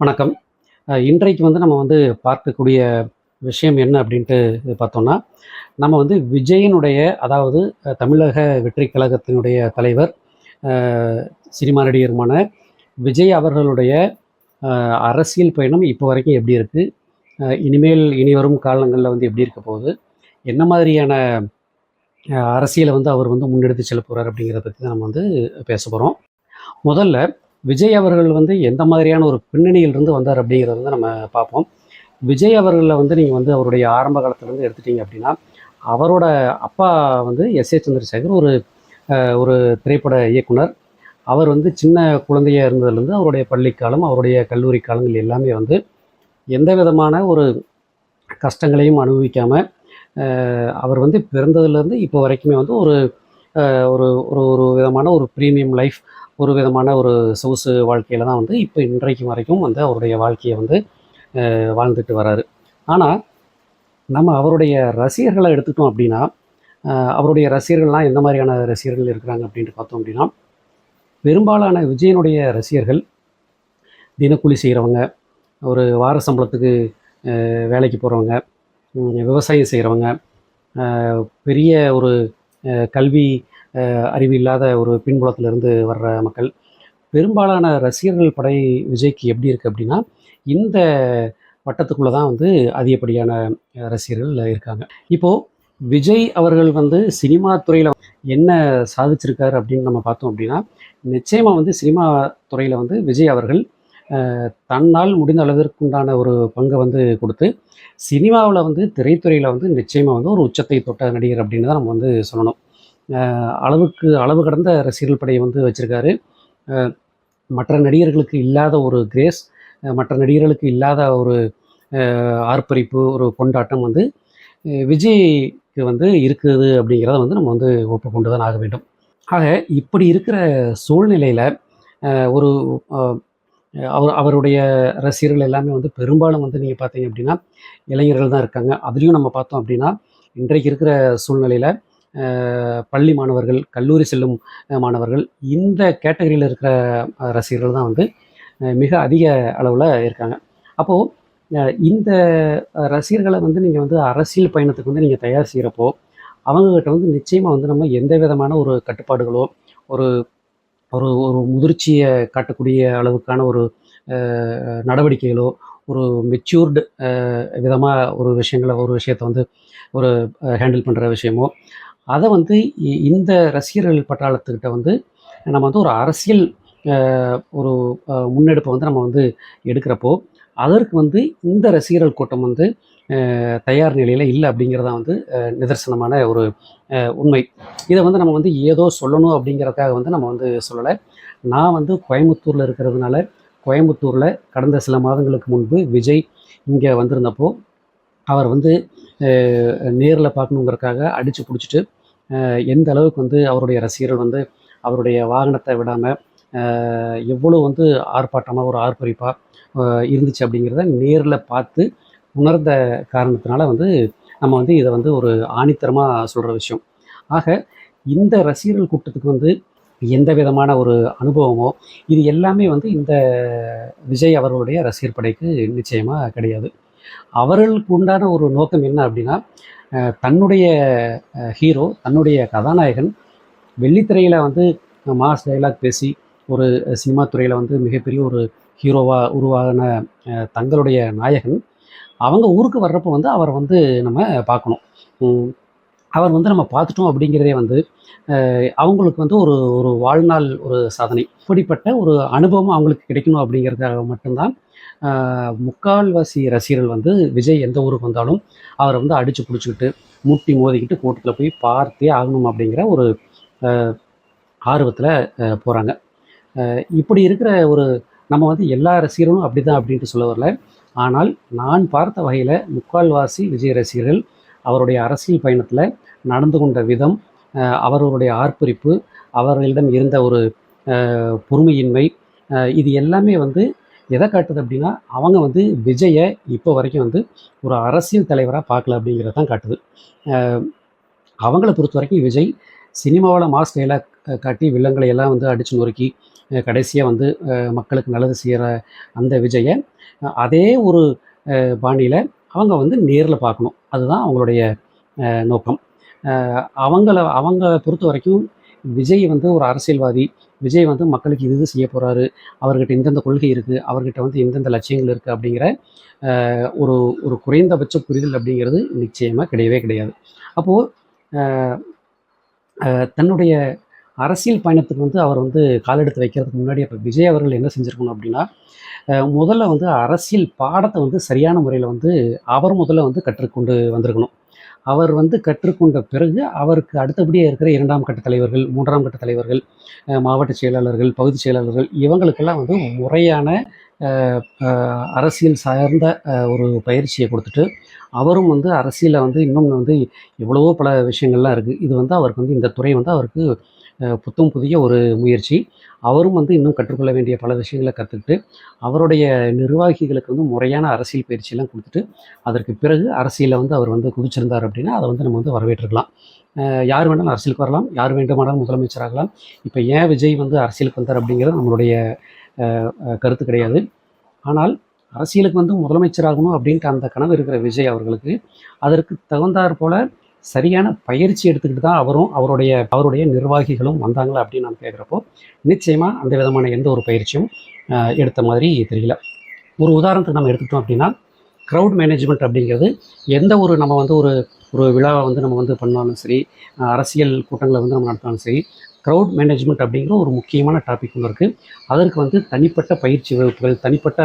வணக்கம். இன்றைக்கு வந்து நம்ம வந்து பார்க்கக்கூடிய விஷயம் என்ன அப்படின்ட்டு பார்த்தோம்னா நம்ம வந்து விஜயனுடைய அதாவது தமிழக வெற்றி கழகத்தினுடைய தலைவர் சினிமா நடிகருமான விஜய் அவர்களுடைய அரசியல் பயணம் இப்போ வரைக்கும் எப்படி இருக்குது இனிமேல் இனி வரும் காலங்களில் வந்து எப்படி இருக்க போகுது? என்ன மாதிரியான அரசியலை வந்து அவர் வந்து முன்னெடுத்து செல்ல போகிறார் அப்படிங்கிறத பற்றி தான் நம்ம வந்து பேச போகிறோம் முதல்ல விஜய் அவர்கள் வந்து எந்த மாதிரியான ஒரு பின்னணியிலிருந்து வந்தார் அப்படிங்கிறத வந்து நம்ம பார்ப்போம். விஜய் அவர்களில் வந்து நீங்கள் வந்து அவருடைய ஆரம்ப காலத்துலேருந்து எடுத்துட்டீங்க அப்படின்னா அவரோட அப்பா வந்து எஸ் ஏ சந்திரசேகர் ஒரு ஒரு திரைப்பட இயக்குனர். அவர் வந்து சின்ன குழந்தையா இருந்ததுலேருந்து அவருடைய பள்ளிக்காலம் அவருடைய கல்லூரி காலங்கள் எல்லாமே வந்து எந்த விதமான ஒரு கஷ்டங்களையும் அனுபவிக்காமல் அவர் வந்து பிறந்ததுலேருந்து இப்போ வரைக்குமே வந்து ஒரு ஒரு ஒரு ஒரு விதமான ஒரு ப்ரீமியம் லைஃப் ஒரு விதமான ஒரு சொகுசு வாழ்க்கையில் தான் வந்து இப்போ இன்றைக்கு வரைக்கும் வந்து அவருடைய வாழ்க்கையை வந்து வாழ்ந்துட்டு வராரு. ஆனால் நம்ம அவருடைய ரசிகர்களை எடுத்துட்டோம் அப்படின்னா அவருடைய ரசிகர்கள்லாம் எந்த மாதிரியான ரசிகர்கள் இருக்கிறாங்க அப்படின்ட்டு பார்த்தோம் அப்படின்னா பெரும்பாலான விஜயனுடைய ரசிகர்கள் தினக்கூலி செய்கிறவங்க ஒரு வார சம்பளத்துக்கு வேலைக்கு போகிறவங்க விவசாயம் செய்கிறவங்க பெரிய ஒரு கல்வி அறிவு இல்லாத ஒரு பின்புலத்திலிருந்து வர்ற மக்கள். பெரும்பாலான ரசிகர்கள் படை விஜய்க்கு எப்படி இருக்குது அப்படின்னா இந்த வட்டத்துக்குள்ளே தான் வந்து அதிகப்படியான ரசிகர்கள் இருக்காங்க. இப்போது விஜய் அவர்கள் வந்து சினிமா துறையில் என்ன சாதிச்சிருக்காரு அப்படின்னு நம்ம பார்த்தோம் அப்படின்னா நிச்சயமாக வந்து சினிமா துறையில் வந்து விஜய் அவர்கள் தன்னால் முடிந்த அளவிற்கு உண்டான ஒரு பங்கை வந்து கொடுத்து சினிமாவில் வந்து திரைத்துறையில் வந்து நிச்சயமாக வந்து ஒரு உச்சத்தை தொட்ட நடிகர் அப்படின்னு தான் நம்ம வந்து சொல்லணும். அளவுக்கு அளவு கடந்த ரசிகர்கள் படையை வந்து வச்சுருக்காரு. மற்ற நடிகர்களுக்கு இல்லாத ஒரு கிரேஸ் மற்ற நடிகர்களுக்கு இல்லாத ஒரு ஆர்ப்பரிப்பு ஒரு கொண்டாட்டம் வந்து விஜய்க்கு வந்து இருக்குது அப்படிங்கிறத வந்து நம்ம வந்து ஒப்புக்கொண்டு தான் ஆக வேண்டும். ஆக இப்படி இருக்கிற சூழ்நிலையில் ஒரு அவர் அவருடைய ரசிகர்கள் எல்லாமே வந்து பெரும்பாலும் வந்து நீங்கள் பார்த்தீங்க அப்படின்னா இளைஞர்கள் தான் இருக்காங்க. அதுலேயும் நம்ம பார்த்தோம் அப்படின்னா இன்றைக்கு இருக்கிற சூழ்நிலையில் பள்ளி மாணவர்கள் கல்லூரி செல்லும் மாணவர்கள் இந்த கேட்டகரியில் இருக்கிற ரசிகர்கள் தான் வந்து மிக அதிக அளவில் இருக்காங்க. அப்போது இந்த ரசிகர்களை வந்து நீங்கள் வந்து அரசியல் பயணத்துக்கு வந்து நீங்கள் தயார் செய்கிறப்போ அவங்கக்கிட்ட வந்து நிச்சயமாக வந்து நம்ம எந்த விதமான ஒரு கட்டுப்பாடுகளோ ஒரு ஒரு ஒரு முதிர்ச்சியை காட்டக்கூடிய அளவுக்கான ஒரு நடவடிக்கைகளோ ஒரு மெச்சூர்டு விதமாக ஒரு விஷயங்களை ஒரு விஷயத்தை வந்து ஒரு ஹேண்டில் பண்ணுற விஷயமோ அதை வந்து இ- இந்த ரசிகர்கள் பட்டாளத்துக்கிட்ட வந்து நம்ம வந்து ஒரு அரசியல் ஒரு முன்னெடுப்பை வந்து நம்ம வந்து எடுக்கிறப்போ அதற்கு வந்து இந்த ரசிகர்கள் கூட்டம் வந்து தயார் நிலையில் இல்லை அப்படிங்கிறதா வந்து நிதர்சனமான ஒரு உண்மை. இதை வந்து நம்ம வந்து ஏதோ சொல்லணும் அப்படிங்கிறதுக்காக வந்து நம்ம வந்து சொல்லலை. நான் வந்து கோயம்புத்தூரில் இருக்கிறதுனால கோயம்புத்தூரில் கடந்த சில மாதங்களுக்கு முன்பு விஜய் இங்கே வந்திருந்தப்போ அவர் வந்து நேரில் பார்க்கணுங்கிறக்காக அடித்து பிடிச்சிட்டு எந்த அளவுக்கு வந்து அவருடைய ரசிகர்கள் வந்து அவருடைய வாகனத்தை விடாமல் எவ்வளோ வந்து ஆர்ப்பாட்டமாக ஒரு ஆர்ப்பரிப்பாக இருந்துச்சு அப்படிங்கிறத நேரில் பார்த்து உணர்ந்த காரணத்தினால வந்து நம்ம வந்து இதை வந்து ஒரு ஆணித்தரமாக சொல்கிற விஷயம். ஆக இந்த ரசிகர்கள் கூட்டத்துக்கு வந்து எந்த விதமான ஒரு அனுபவமோ இது எல்லாமே வந்து இந்த விஜய் அவர்களுடைய ரசிகர் படைக்கு நிச்சயமாக கிடையாது. அவர்களுக்கு உண்டான ஒரு நோக்கம் என்ன அப்படின்னா தன்னுடைய ஹீரோ தன்னுடைய கதாநாயகன் வெள்ளித்திரையில் வந்து மாஸ் டைலாக் பேசி ஒரு சினிமா துறையில் வந்து மிகப்பெரிய ஒரு ஹீரோவாக உருவாகின தங்களுடைய நாயகன் அவங்க ஊருக்கு வர்றப்போ வந்து அவரை வந்து நம்ம பார்க்கணும். அவர் வந்து நம்ம பார்த்துட்டோம் அப்படிங்கிறதே வந்து அவங்களுக்கு வந்து ஒரு ஒரு வாழ்நாள் ஒரு சாதனை. இப்படிப்பட்ட ஒரு அனுபவம் அவங்களுக்கு கிடைக்கணும் அப்படிங்கிறதுக்காக மட்டும்தான் முக்கால்வாசி ரசிகர்கள் வந்து விஜய் எந்த ஊருக்கு வந்தாலும் அவரை வந்து அடித்து பிடிச்சிக்கிட்டு முட்டி மோதிக்கிட்டு கூட்டத்தில் போய் பார்த்தே ஆகணும் அப்படிங்கிற ஒரு ஆர்வத்தில் போகிறாங்க இப்படி இருக்கிற ஒரு நம்ம வந்து எல்லா ரசிகர்களும் அப்படி தான் அப்படின்ட்டு சொல்ல வரல. ஆனால் நான் பார்த்த வகையில் முக்கால்வாசி விஜய் ரசிகர்கள் அவருடைய அரசியல் பயணத்தில் நடந்து கொண்ட விதம் அவர்களுடைய ஆர்ப்பரிப்பு அவர்களிடம் இருந்த ஒரு பொறுமையின்மை இது எல்லாமே வந்து எதை காட்டுது அப்படின்னா அவங்க வந்து விஜயை இப்போ வரைக்கும் வந்து ஒரு அரசியல் தலைவராக பார்க்கல அப்படிங்கிறது தான் காட்டுது. அவங்கள பொறுத்த வரைக்கும் விஜய் சினிமாவில் மாஸ் டைலாக் காட்டி வில்லங்களை எல்லாம் வந்து அடித்து நொறுக்கி கடைசியாக வந்து மக்களுக்கு நல்லது செய்கிற அந்த விஜயை அதே ஒரு பாணியில் அவங்க வந்து நேரில் பார்க்கணும். அதுதான் அவங்களுடைய நோக்கம். அவங்கள அவங்க பொறுத்த வரைக்கும் விஜய் வந்து ஒரு அரசியல்வாதி. விஜய் வந்து மக்களுக்கு இது இது செய்ய போகிறாரு அவர்கிட்ட இந்தந்த கொள்கை இருக்குது அவர்கிட்ட வந்து எந்தெந்த லட்சியங்கள் இருக்குது அப்படிங்கிற ஒரு ஒரு குறைந்தபட்ச புரிதல் அப்படிங்கிறது நிச்சயமாக கிடையவே கிடையாது. அப்போது தன்னுடைய அரசியல் பயணத்துக்கு வந்து அவர் வந்து காலெடுத்து வைக்கிறதுக்கு முன்னாடி அப்போ விஜய் அவர்கள் என்ன செஞ்சுருக்கணும் அப்படின்னா முதல்ல வந்து அரசியல் பாடத்தை வந்து சரியான முறையில் வந்து அவர் முதல்ல வந்து கற்றுக்கொண்டு வந்திருக்கணும். அவர் வந்து கற்றுக்கொண்ட பிறகு அவருக்கு அடுத்தபடியே இருக்கிற இரண்டாம் கட்ட தலைவர்கள் மூன்றாம் கட்ட தலைவர்கள் மாவட்ட செயலாளர்கள் பகுதி செயலாளர்கள் இவங்களுக்கெல்லாம் வந்து முறையான அரசியல் சார்ந்த ஒரு பயிற்சியை கொடுத்துட்டு அவரும் வந்து அரசியலில் வந்து இன்னும் வந்து எவ்வளவோ பல விஷயங்கள்லாம் இருக்குது இது வந்து அவருக்கு வந்து இந்த துறை வந்து அவருக்கு புத்தம் புதிய ஒரு முயற்சி. அவரும் வந்து இன்னும் கற்றுக்கொள்ள வேண்டிய பல விஷயங்களை கற்றுக்கிட்டு அவருடைய நிர்வாகிகளுக்கு வந்து முறையான அரசியல் பயிற்சியெல்லாம் கொடுத்துட்டு அதற்கு பிறகு அரசியலில் வந்து அவர் வந்து குதிச்சிருந்தார் அப்படின்னா அதை வந்து நம்ம வந்து வரவேற்றுக்கலாம் யார் வேணாலும் அரசியலுக்கு வரலாம் யார் வேண்டுமானாலும் முதலமைச்சராகலாம் இப்போ ஏன் விஜய் வந்து அரசியலுக்கு வந்தார் அப்படிங்கிறது நம்மளுடைய கருத்து கிடையாது. ஆனால் அரசியலுக்கு வந்து முதலமைச்சராகணும் அப்படின்ட்டு அந்த கனவு இருக்கிற விஜய் அவர்களுக்கு அதற்கு தகுந்தாற் போல் சரியான பயிற்சி எடுத்துக்கிட்டு தான் அவரும் அவருடைய அவருடைய நிர்வாகிகளும் வந்தாங்களா அப்படின்னு நான் கேட்குறப்போ நிச்சயமாக அந்த விதமான எந்த ஒரு பயிற்சியும் எடுத்த மாதிரி தெரியல. ஒரு உதாரணத்துக்கு நம்ம எடுத்துக்கிட்டோம் அப்படின்னா க்ரௌட் மேனேஜ்மெண்ட் அப்படிங்கிறது எந்த ஒரு நம்ம வந்து ஒரு ஒரு விழாவை வந்து நம்ம வந்து பண்ணாலும் சரி அரசியல் கூட்டங்களை வந்து நம்ம நடத்தினாலும் சரி க்ரௌட் மேனேஜ்மெண்ட் அப்படிங்கிற ஒரு முக்கியமான டாபிக் ஒன்று இருக்குது அதற்கு வந்து தனிப்பட்ட பயிற்சி வகுப்புகள் தனிப்பட்ட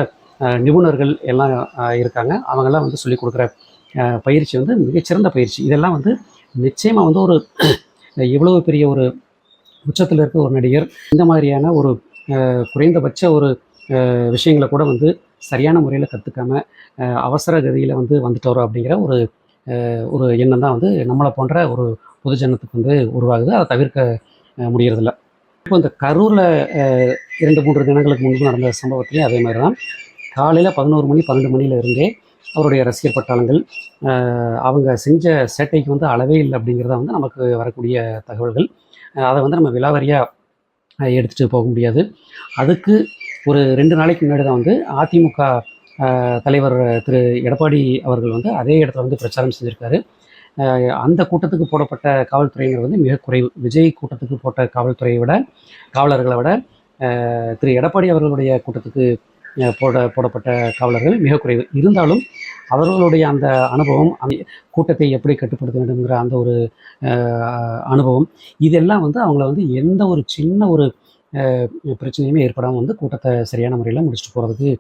நிபுணர்கள் எல்லாம் இருக்காங்க. அவங்கெல்லாம் வந்து சொல்லிக் கொடுக்குற பயிற்சி வந்து மிகச்சிறந்த பயிற்சி. இதெல்லாம் வந்து நிச்சயமாக வந்து ஒரு இவ்வளவு பெரிய ஒரு உச்சத்தில் இருக்க ஒரு நடிகர் இந்த மாதிரியான ஒரு குறைந்தபட்ச ஒரு விஷயங்களை கூட வந்து சரியான முறையில் கற்றுக்காம அவசர கதியில் வந்து வந்துட்டோம் அப்படிங்கிற ஒரு ஒரு எண்ணம் தான் வந்து நம்மளை போன்ற ஒரு பொதுஜனத்துக்கு வந்து உருவாகுது. அதை தவிர்க்க முடியறதில்ல. இப்போ இந்த கரூரில் இரண்டு மூன்று தினங்களுக்கு முன்பு நடந்த சம்பவத்திலே அதே மாதிரி தான் காலையில் பதினோரு மணி பன்னெண்டு மணியில் இருந்தே அவருடைய ரசிகர் பட்டாளங்கள் அவங்க செஞ்ச சேட்டைக்கு வந்து அளவே இல்லை அப்படிங்கிறத வந்து நமக்கு வரக்கூடிய தகவல்கள். அதை வந்து நம்ம விலாவரியாக எடுத்துகிட்டு போக முடியாது. அதுக்கு ஒரு ரெண்டு நாளைக்கு முன்னாடி தான் வந்து அதிமுக தலைவர் திரு எடப்பாடி அவர்கள் வந்து அதே இடத்துல வந்து பிரச்சாரம் செஞ்சுருக்காரு. அந்த கூட்டத்துக்கு போடப்பட்ட காவல்துறையினர் வந்து மிக குறைவு. விஜய் கூட்டத்துக்கு போட்ட காவல்துறையை விட காவலர்களை விட திரு எடப்பாடி அவர்களுடைய கூட்டத்துக்கு போட போடப்பட்ட காவலர்கள் மிக குறைவு. இருந்தாலும் அவர்களுடைய அந்த அனுபவம் கூட்டத்தை எப்படி கட்டுப்படுத்த வேண்டும்ங்கிற அந்த ஒரு அனுபவம் இதெல்லாம் வந்து அவங்கள வந்து எந்த ஒரு சின்ன ஒரு பிரச்சனையுமே ஏற்படாமல் வந்து கூட்டத்தை சரியான முறையில் முடிச்சுட்டு போகிறதுக்கு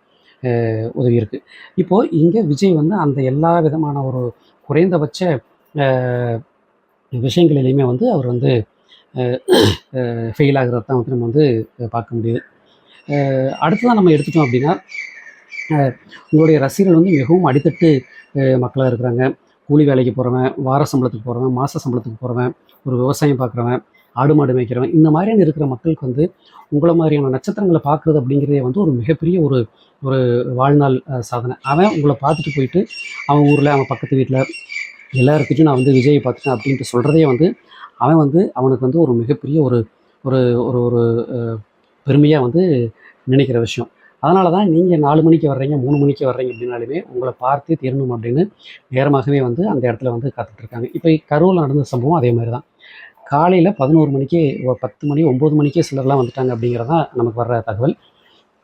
உதவி இருக்குது இப்போது இங்கே விஜய் வந்து அந்த எல்லா விதமான ஒரு குறைந்தபட்ச விஷயங்களிலையுமே வந்து அவர் வந்து ஃபெயில் ஆகிறது தான் வந்து நம்ம வந்து பார்க்க முடியுது. அஹ், அடுத்ததான் நம்ம எடுத்துட்டோம் அப்படின்னா உங்களுடைய ரசிகர்கள் வந்து மிகவும் அடித்தட்டு மக்களாக இருக்கிறாங்க. கூலி வேலைக்கு போகிறவன் வார சம்பளத்துக்கு போகிறவன் மாத சம்பளத்துக்கு போகிறவன் ஒரு விவசாயம் பார்க்குறவன் ஆடு மாடு மேய்க்கிறவன் இந்த மாதிரியான இருக்கிற மக்களுக்கு வந்து உங்களை மாதிரியான நட்சத்திரங்களை பார்க்குறது அப்படிங்கிறதே வந்து ஒரு மிகப்பெரிய ஒரு ஒரு வாழ்நாள் சாதனை. அவன் உங்களை பார்த்துட்டு போயிட்டு அவன் ஊரில் அவன் பக்கத்து வீட்டில் எல்லாருக்கிட்டையும் நான் வந்து விஜயை பார்த்துட்டேன் அப்படின்ட்டு சொல்கிறதே வந்து அவன் வந்து அவனுக்கு வந்து ஒரு மிகப்பெரிய ஒரு ஒரு ஒரு ஒரு பெருமையாக வந்து நினைக்கிற விஷயம். அதனால தான் நீங்கள் நாலு மணிக்கு வர்றீங்க மூணு மணிக்கு வர்றீங்க அப்படின்னாலுமே உங்களை பார்த்து தீரணும் அப்படின்னு நேரமாகவே வந்து அந்த இடத்துல வந்து காத்துட்ருக்காங்க இப்போ கரூரில் நடந்த சம்பவம் அதே மாதிரி தான் காலையில் பதினோரு மணிக்கு பத்து மணி ஒம்பது மணிக்கே சிலர்லாம் வந்துட்டாங்க அப்படிங்கிறது தான் நமக்கு வர்ற தகவல்.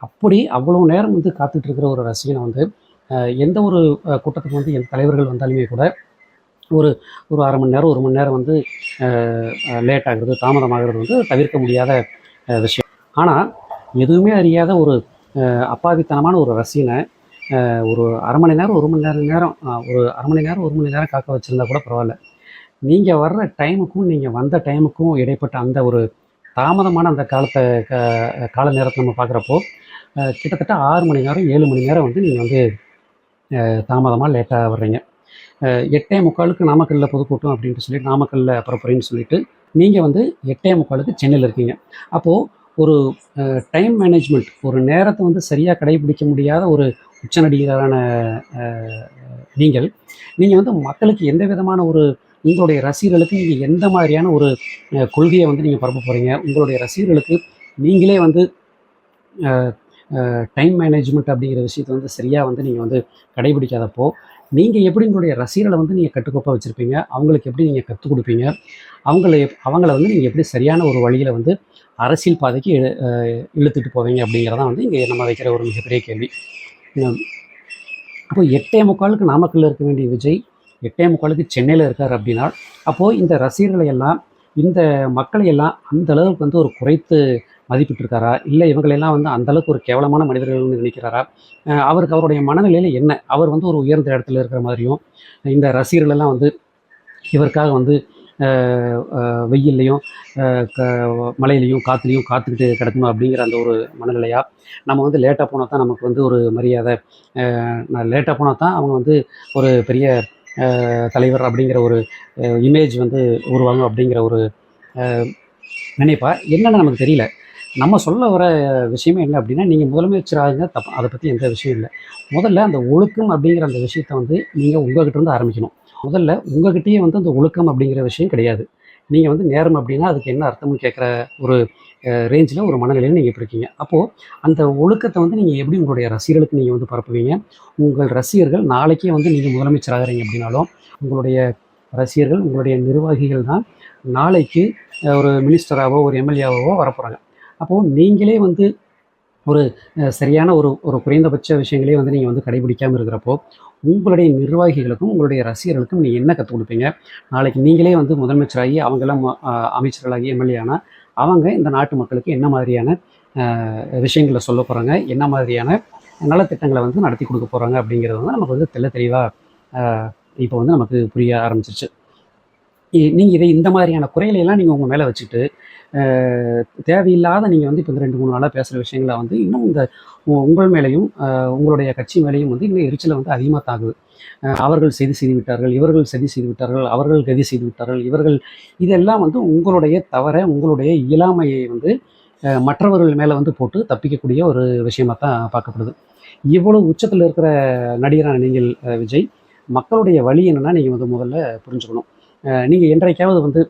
அப்படி அவ்வளோ நேரம் வந்து காத்துட்ருக்கிற ஒரு ரசிகனை வந்து எந்த ஒரு கூட்டத்துக்கு வந்து எந்த தலைவர்கள் வந்தாலுமே கூட ஒரு ஒரு அரை மணி நேரம் ஒரு மணி நேரம் வந்து லேட் ஆகிறது தாமதமாகிறது வந்து தவிர்க்க முடியாத விஷயம். ஆனால் எதுவுமே அறியாத ஒரு அப்பாவித்தனமான ஒரு ரசீனை ஒரு அரை மணி நேரம் ஒரு மணி நேரம் நேரம் ஒரு அரை மணி நேரம் ஒரு மணி நேரம் காக்க வச்சுருந்தா கூட பரவாயில்ல. நீங்கள் வர்ற டைமுக்கும் நீங்கள் வந்த டைமுக்கும் இடைப்பட்ட அந்த ஒரு தாமதமான அந்த காலத்தை க- கால நேரத்தை நம்ம பார்க்குறப்போ கிட்டத்தட்ட ஆறு மணி நேரம் ஏழு மணி நேரம் வந்து நீங்கள் வந்து தாமதமாக லேட்டாக வர்றீங்க. எட்டே முக்காலுக்கு நாமக்கல்லில் பொதுக்கூட்டம் அப்படின்ட்டு சொல்லிட்டு நாமக்கல்லில் பரப்புரைன்னு சொல்லிட்டு நீங்கள் வந்து எட்டே முக்காலுக்கு சென்னையில் இருக்கீங்க. அப்போது ஒரு டைம் மேனேஜ்மெண்ட் ஒரு நேரத்தை வந்து சரியாக கடைபிடிக்க முடியாத ஒரு உச்சநடிகரான நீங்கள் நீங்கள் வந்து மக்களுக்கு எந்த விதமான ஒரு உங்களுடைய ரசிகர்களுக்கு நீங்கள் எந்த மாதிரியான ஒரு கொள்கையை வந்து நீங்கள் பரப்ப போகிறீங்க உங்களுடைய ரசிகர்களுக்கு நீங்களே வந்து டைம் மேனேஜ்மெண்ட் அப்படிங்கிற விஷயத்தை வந்து சரியாக வந்து நீங்கள் வந்து கடைபிடிக்காதப்போ நீங்கள் எப்படி உங்களுடைய ரசிகர்களை வந்து நீங்கள் கட்டுக்கோப்பாக வச்சுருப்பீங்க? அவங்களுக்கு எப்படி நீங்கள் கற்றுக் கொடுப்பீங்க? அவங்கள எப்- அவங்கள வந்து நீங்கள் எப்படி சரியான ஒரு வழியில் வந்து அரசியல் பாதைக்கு இழு- இழுத்துட்டு போவீங்க அப்படிங்கிறதான் வந்து இங்கே நம்ம வைக்கிற ஒரு மிகப்பெரிய கேள்வி. அப்போது அப்போ எட்டே முக்காலுக்கு நாமக்கல்லில் இருக்க வேண்டிய விஜய் எட்டே முக்காலுக்கு சென்னையில் இருக்கார் அப்படின்னா அப்போது இந்த ரசிகர்களை எல்லாம் இந்த மக்களை எல்லாம் அந்த அளவுக்கு வந்து ஒரு குறைத்து மதிப்பிட்டிருக்காரா? இல்லை இவங்களெல்லாம் வந்து அந்தளவுக்கு ஒரு கேவலமான மனிதர்கள்னு நினைக்கிறாரா? அவருக்கு அவருடைய மனநிலையில் என்ன? அவர் வந்து ஒரு உயர்ந்த இடத்துல இருக்கிற மாதிரியும் இந்த ரசிகர்கள் எல்லாம் வந்து இவருக்காக வந்து வெயில்லையும் க- மழையிலையும் காற்றுலையும் காத்துக்கிட்டு கிடக்கணும் அப்படிங்கிற அந்த ஒரு மனநிலையா? நம்ம வந்து லேட்டாக போனால் தான் நமக்கு வந்து ஒரு மரியாதை. நான் லேட்டாக போனால் தான் அவங்க வந்து ஒரு பெரிய தலைவர் அப்படிங்கிற ஒரு இமேஜ் வந்து உருவாகும் அப்படிங்கிற ஒரு நினைப்பா? என்னென்னு நமக்கு தெரியல. நம்ம சொல்ல வர விஷயமே என்ன அப்படின்னா நீங்கள் முதலமைச்சராக தப்பு அதை பற்றி எந்த விஷயம் இல்லை. முதல்ல அந்த ஒழுக்கம் அப்படிங்கிற அந்த விஷயத்தை வந்து நீங்கள் உங்ககிட்ட இருந்து ஆரம்பிக்கணும். முதல்ல உங்ககிட்டயே வந்து அந்த ஒழுக்கம் அப்படிங்கிற விஷயம் கிடையாது. நீங்கள் வந்து நேரம் அப்படின்னா அதுக்கு என்ன அர்த்தம்னு கேட்குற ஒரு ரேஞ்சில் ஒரு மனநிலையில் நீங்கள் இப்போ இருக்கீங்க. அப்போது அந்த ஒழுக்கத்தை வந்து நீங்கள் எப்படி உங்களுடைய ரசிகர்களுக்கு நீங்கள் வந்து பரப்புவீங்க? உங்கள் ரசிகர்கள் நாளைக்கே வந்து நீங்கள் முதலமைச்சர் ஆகிறீங்க அப்படின்னாலும் உங்களுடைய ரசிகர்கள் உங்களுடைய நிர்வாகிகள் தான் நாளைக்கு ஒரு மினிஸ்டராகவோ ஒரு எம்எல்ஏவோ வரப்போகிறாங்க அப்போது நீங்களே வந்து ஒரு சரியான ஒரு ஒரு குறைந்தபட்ச விஷயங்களே வந்து நீங்கள் வந்து கடைபிடிக்காமல் இருக்கிறப்போ உங்களுடைய நிர்வாகிகளுக்கும் உங்களுடைய ரசிகர்களுக்கும் நீங்கள் என்ன கற்றுக் கொடுப்பீங்க? நாளைக்கு நீங்களே வந்து முதலமைச்சராகி அவங்கெல்லாம் அமைச்சர்களாகி எம்எல்ஏ ஆனால் அவங்க இந்த நாட்டு மக்களுக்கு என்ன மாதிரியான விஷயங்களை சொல்ல போகிறாங்க என்ன மாதிரியான நலத்திட்டங்களை வந்து நடத்தி கொடுக்க போகிறாங்க அப்படிங்கிறது வந்து நமக்கு வந்து தெள்ள தெளிவாக இப்போ வந்து நமக்கு புரிய ஆரம்பிச்சிருச்சு. நீங்கள் இதை இந்த மாதிரியான குறைகளை எல்லாம் நீங்கள் உங்கள் மேலே வச்சுட்டு தேவையில்லாத நீங்கள் வந்து இப்போ இந்த ரெண்டு மூணு நாளாக பேசுகிற விஷயங்களை வந்து இன்னும் இந்த உ- உங்கள் மேலேயும் உங்களுடைய கட்சி மேலேயும் வந்து இன்னும் எரிச்சலை வந்து அதிகமாக தாக்குது. அவர்கள் செய்தி செய்து விட்டார்கள் இவர்கள் செய்தி செய்து விட்டார்கள் அவர்கள் கதி செய்து விட்டார்கள் இவர்கள் இதெல்லாம் வந்து உங்களுடைய தவற உங்களுடைய இயலாமையை வந்து மற்றவர்கள் மேலே வந்து போட்டு தப்பிக்கக்கூடிய ஒரு விஷயமாக தான் பார்க்கப்படுது. இவ்வளவு உச்சத்தில் இருக்கிற நடிகரான நீங்கள் விஜய் மக்களுடைய வழி என்னென்னா நீங்கள் வந்து முதல்ல புரிஞ்சுக்கணும். நீங்கள் என்றைக்காவது வந்து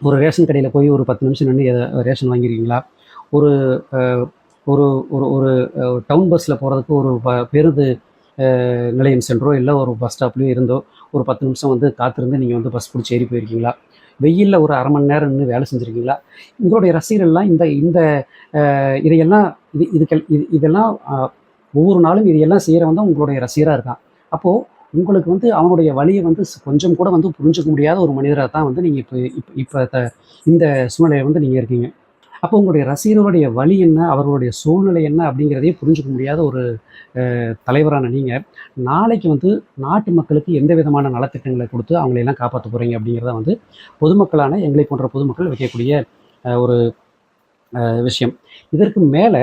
ஒரு ரேஷன் கடையில் போய் ஒரு பத்து நிமிஷம் நின்று ரேஷன் வாங்கிருக்கீங்களா? ஒரு ஒரு ஒரு ஒரு டவுன் பஸ்ஸில் போகிறதுக்கு ஒரு ப- பேருந்து நிலையம் சென்றோ இல்லை ஒரு பஸ் ஸ்டாப்லேயோ இருந்தோ ஒரு பத்து நிமிஷம் வந்து காத்திருந்து நீங்கள் வந்து பஸ் பிடிச்சி ஏறி போயிருக்கீங்களா? வெயிலில் ஒரு அரை மணி நேரம் நின்று வேலை செஞ்சுருக்கீங்களா? உங்களுடைய ரசிகர்கள்லாம் இந்த இந்த இதையெல்லாம் இது இதுக்கள் இது இதெல்லாம் ஒவ்வொரு நாளும் இதையெல்லாம் செய்கிறவன் தான் உங்களுடைய ரசிகராக இருக்கான். அப்போது உங்களுக்கு வந்து அவனுடைய வழியை வந்து கொஞ்சம் கூட வந்து புரிஞ்சுக்க முடியாத ஒரு மனிதராக தான் வந்து நீங்கள் இப்போ இப்போ இப்போ த- இந்த சூழ்நிலையில் வந்து நீங்கள் இருக்கீங்க. அப்போ உங்களுடைய ரசிகர்களுடைய வழி என்ன? அவர்களுடைய சூழ்நிலை என்ன? அப்படிங்கிறதையே புரிஞ்சுக்க முடியாத ஒரு தலைவரான நீங்கள் நாளைக்கு வந்து நாட்டு மக்களுக்கு எந்த விதமான நலத்திட்டங்களை கொடுத்து அவங்களையெல்லாம் காப்பாற்ற போகிறீங்க அப்படிங்கிறத வந்து பொதுமக்களான எங்களை போன்ற பொதுமக்கள் வைக்கக்கூடிய ஒரு விஷயம். இதற்கு மேலே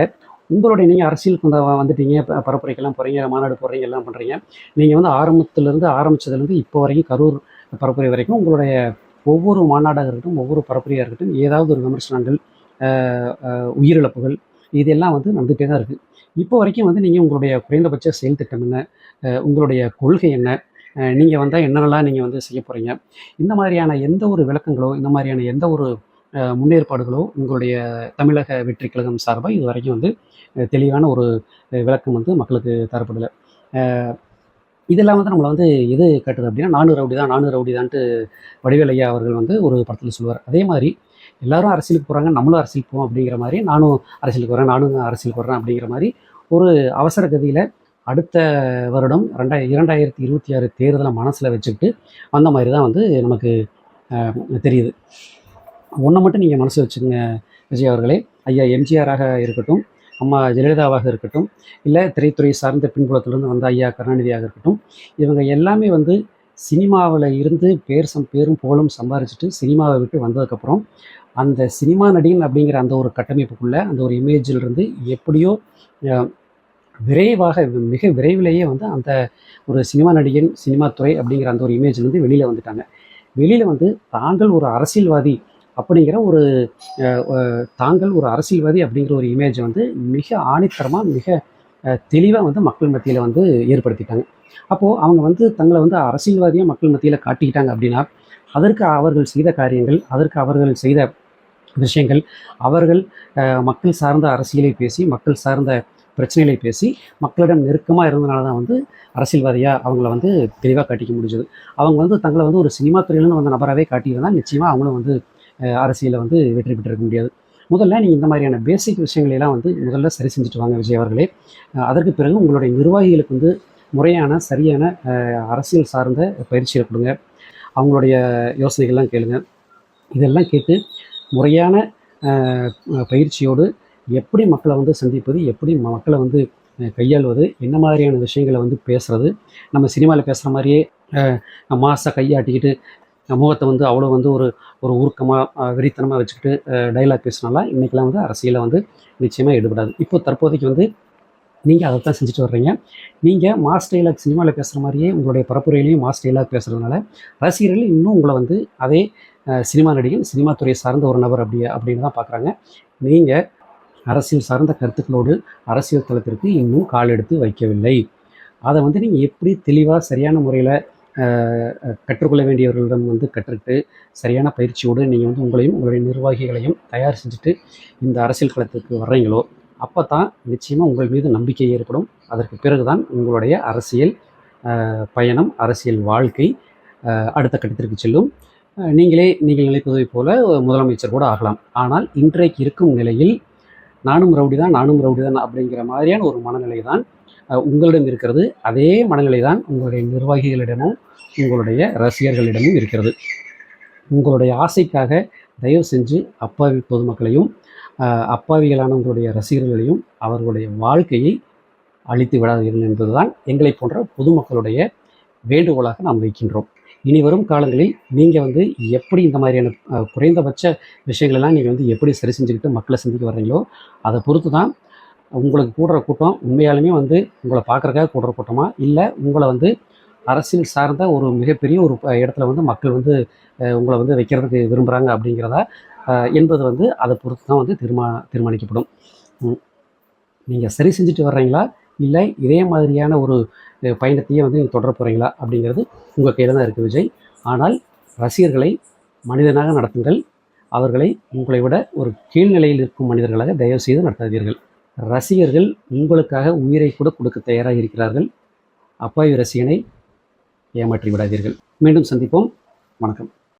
உங்களுடைய நீங்கள் அரசியலுக்கு வந்து வந்துட்டீங்க. பரப்புரைக்கெல்லாம் போகிறீங்க மாநாடு போடுறீங்க எல்லாம் பண்ணுறீங்க நீங்கள் வந்து ஆரம்பத்துலேருந்து ஆரம்பிச்சதுலேருந்து இப்போ வரைக்கும் கரூர் பரப்புரை வரைக்கும் உங்களுடைய ஒவ்வொரு மாநாடாக இருக்கட்டும் ஒவ்வொரு பரப்புரையாக இருக்கட்டும் ஏதாவது ஒரு விமர்சனங்கள் உயிரிழப்புகள் இதெல்லாம் வந்து நடந்துகிட்டே தான் இருக்குது இப்போ வரைக்கும் வந்து நீங்கள் உங்களுடைய குறைந்தபட்ச செயல் திட்டம் என்ன? உங்களுடைய கொள்கை என்ன? நீங்கள் வந்தால் என்னென்னலாம் நீங்கள் வந்து செய்ய போகிறீங்க இந்த மாதிரியான எந்த ஒரு விளக்கங்களோ இந்த மாதிரியான எந்த ஒரு முன்னேற்பாடுகளோ உங்களுடைய தமிழக வெற்றி கழகம் சார்பாக இது வரைக்கும் வந்து தெளிவான ஒரு விளக்கம் வந்து மக்களுக்கு தரப்படலை. இதெல்லாம் வந்து நம்மளை வந்து எது கட்டுறது அப்படின்னா நானூறு ரவுடி தான் நானூறு ரவுடி தான்ட்டு அவர்கள் வந்து ஒரு படத்தில் சொல்லுவார். அதே மாதிரி எல்லாரும் அரசியலுக்கு போகிறாங்க நம்மளும் அரசியலுக்கு போவோம் அப்படிங்கிற மாதிரி நானும் அரசியலுக்கு வரேன் நானும் அரசியலுக்கு வரேன் அப்படிங்கிற மாதிரி ஒரு அவசர கதியில் அடுத்த வருடம் ரெண்டாயிர இரண்டாயிரத்தி இருபத்தி ஆறு தேர்தலை மனசில் வச்சுக்கிட்டு வந்த மாதிரி தான் வந்து நமக்கு தெரியுது. ஒன்றை மட்டும் நீங்கள் மனசு வச்சுங்க விஜய் அவர்களே. ஐயா எம்ஜிஆராக இருக்கட்டும் அம்மா ஜெயலலிதாவாக இருக்கட்டும் இல்லை திரைத்துறை சார்ந்த பின்புலத்திலிருந்து வந்த ஐயா கருணாநிதியாக இருக்கட்டும் இவங்க எல்லாமே வந்து சினிமாவில் இருந்து பேர் சம் பேரும் புகழும் சம்பாரிச்சிட்டு சினிமாவை விட்டு வந்ததுக்கப்புறம் அந்த சினிமா நடிகன் அப்படிங்கிற அந்த ஒரு கட்டமைப்புக்குள்ளே அந்த ஒரு இமேஜிலிருந்து எப்படியோ விரைவாக மிக விரைவிலேயே வந்து அந்த ஒரு சினிமா நடிகன் சினிமா துறை அப்படிங்கிற அந்த ஒரு இமேஜ்லேருந்து வெளியில் வந்துட்டாங்க. வெளியில் வந்து தாங்கள் ஒரு அரசியல்வாதி அப்படிங்கிற ஒரு தாங்கள் ஒரு அரசியல்வாதி அப்படிங்கிற ஒரு இமேஜை வந்து மிக ஆணித்தரமாக மிக தெளிவாக வந்து மக்கள் மத்தியில் வந்து ஏற்படுத்திட்டாங்க. அப்போது அவங்க வந்து தங்களை வந்து அரசியல்வாதியாக மக்கள் மத்தியில் காட்டிக்கிட்டாங்க அப்படின்னா அதற்கு அவர்கள் செய்த காரியங்கள் அதற்கு அவர்கள் செய்த விஷயங்கள் அவர்கள் மக்கள் சார்ந்த அரசியலை பேசி மக்கள் சார்ந்த பிரச்சனைகளை பேசி மக்களிடம் நெருக்கமாக இருந்தனால தான் வந்து அரசியல்வாதியாக அவங்கள வந்து தெளிவாக காட்டிக்க முடிஞ்சது. அவங்க வந்து தங்களை வந்து ஒரு சினிமா துறையிலேருந்து வந்த நபராகவே காட்டியிருந்தால் நிச்சயமாக அவங்களும் வந்து அரசியலில் வந்து வெற்றி பெற்றிருக்க முடியாது. முதல்ல நீங்கள் இந்த மாதிரியான பேசிக் விஷயங்களெல்லாம் வந்து முதல்ல சரி செஞ்சுட்டு வாங்க விஜய் அவர்களே. அதற்கு பிறகு உங்களுடைய நிர்வாகிகளுக்கு வந்து முறையான சரியான அரசியல் சார்ந்த பயிற்சியை கொடுங்க. அவங்களுடைய யோசனைகள்லாம் கேளுங்க. இதெல்லாம் கேட்டு முறையான பயிற்சியோடு எப்படி மக்களை வந்து சந்திப்பது எப்படி மக்களை வந்து கையாள்வது என்ன மாதிரியான விஷயங்களை வந்து பேசுகிறது நம்ம சினிமாவில் பேசுகிற மாதிரியே மாசாக கையாட்டிக்கிட்டு முகத்தை வந்து அவ்வளோ வந்து ஒரு ஒரு உருக்கமாக வெறித்தனமாக வச்சுக்கிட்டு டைலாக் பேசினாலாம் இன்றைக்கெல்லாம் வந்து அரசியலை வந்து நிச்சயமாக ஈடுபடாது. இப்போ தற்போதைக்கு வந்து நீங்கள் அதை தான் செஞ்சுட்டு வர்றீங்க. நீங்கள் மாஸ் டைலாக் சினிமாவில் பேசுகிற மாதிரியே உங்களுடைய பரப்புரையிலையும் மாஸ் டைலாக் பேசுகிறதுனால ரசிகர்கள் இன்னும் உங்களை வந்து அதே சினிமா நடிகன் சினிமா துறையை சார்ந்த ஒரு நபர் அப்படி அப்படின்னு தான் பார்க்குறாங்க நீங்கள் அரசியல் சார்ந்த கருத்துக்களோடு அரசியல் தளத்திற்கு இன்னும் கால் எடுத்து வைக்கவில்லை. அதை வந்து நீங்கள் எப்படி தெளிவாக சரியான முறையில் கற்றுக்கொள்ள வேண்டியவர்களிடம் வந்து கற்றுக்கிட்டு சரியான பயிற்சியோடு நீங்கள் வந்து உங்களையும் உங்களுடைய நிர்வாகிகளையும் தயார் செஞ்சுட்டு இந்த அரசியல் களத்துக்கு வர்றீங்களோ அப்போ தான் நிச்சயமாக உங்கள் மீது நம்பிக்கை ஏற்படும். அதற்கு பிறகு தான் உங்களுடைய அரசியல் பயணம் அரசியல் வாழ்க்கை அடுத்த கட்டத்திற்கு செல்லும். நீங்களே நீங்கள் நினைப்பதைப் போல முதலமைச்சர் கூட ஆகலாம். ஆனால் இன்றைக்கு இருக்கும் நிலையில் நானும் ரவுடி தான் நானும் ரவுடி தான் அப்படிங்கிற மாதிரியான ஒரு மனநிலை தான் உங்களிடம் இருக்கிறது. அதே மனநிலை தான் உங்களுடைய நிர்வாகிகளிடமும் உங்களுடைய ரசிகர்களிடமும் இருக்கிறது. உங்களுடைய ஆசைக்காக தயவு செஞ்சு அப்பாவி பொதுமக்களையும் அப்பாவிகளான உங்களுடைய ரசிகர்களையும் அவர்களுடைய வாழ்க்கையை அழித்து விடாதீர்கள் என்பதுதான் எங்களை போன்ற பொதுமக்களுடைய வேண்டுகோளாக நாம் வைக்கின்றோம். இனி வரும் காலங்களில் நீங்கள் வந்து எப்படி இந்த மாதிரியான குறைந்தபட்ச விஷயங்களெல்லாம் நீங்கள் வந்து எப்படி சரி செஞ்சுக்கிட்டு மக்களை சந்திக்க வர்றீங்களோ அதை பொறுத்து தான் உங்களுக்கு கூடுற கூட்டம் உண்மையாலுமே வந்து உங்களை பார்க்குறக்காக கூடுற கூட்டமா? இல்லை உங்களை வந்து அரசியல் சார்ந்த ஒரு மிகப்பெரிய ஒரு இடத்துல வந்து மக்கள் வந்து உங்களை வந்து வைக்கிறதுக்கு விரும்புகிறாங்க அப்படிங்கிறதா என்பது வந்து அதை பொறுத்து தான் வந்து தீர்மா தீர்மானிக்கப்படும். நீங்கள் சரி செஞ்சுட்டு வர்றீங்களா? இல்லை இதே மாதிரியான ஒரு பயணத்தையே வந்து நீங்கள் தொடர போகிறீங்களா அப்படிங்கிறது உங்கள் கையில் தான் இருக்குது விஜய். ஆனால் ரசிகர்களை மனிதனாக நடத்துங்கள். அவர்களை உங்களை விட ஒரு கீழ்நிலையில் இருக்கும் மனிதர்களாக தயவு செய்து நடத்தாதீர்கள். ரசிகர்கள் உங்களுக்காக உயிரை கூட கொடுக்க தயாராக இருக்கிறார்கள். அப்பாவி ரசிகனை ஏமாற்றி விடாதீர்கள். மீண்டும் சந்திப்போம். வணக்கம்.